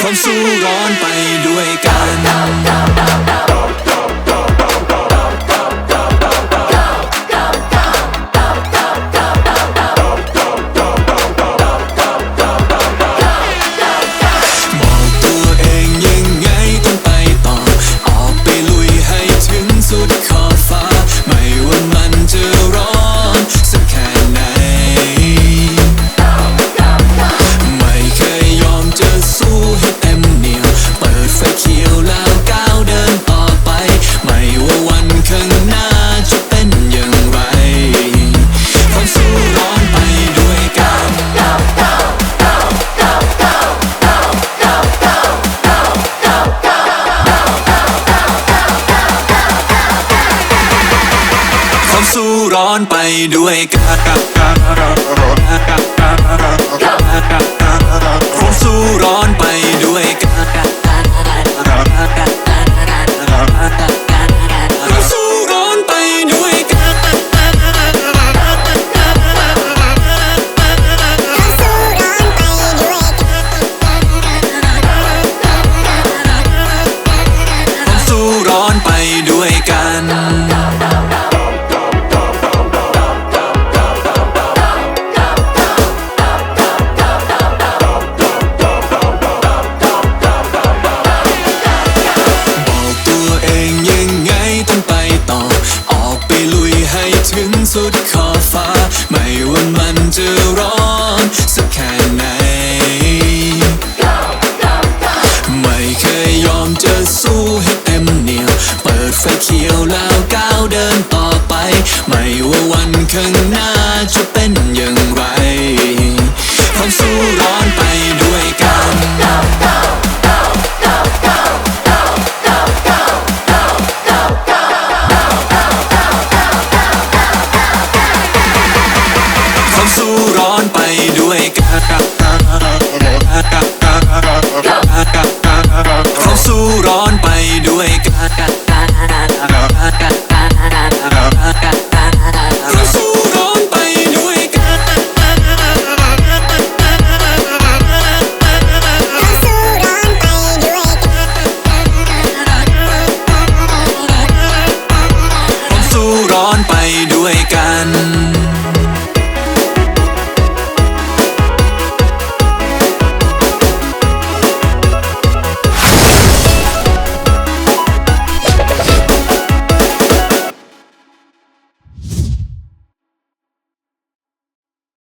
ความสู้ร้อนไปด้วยกัน ร้อนไปด้วยกัน ถึงสุดขอบฟ้า ไม่ว่ามันจะร้อนสักแค่ไหน ไม่เคยยอมจะสู้ให้เต็มเหนียว เปิดไฟเขียวแล้วก้าวเดินต่อไป ไม่ว่าวันข้างหน้าจะเป็นอย่างไรความสู้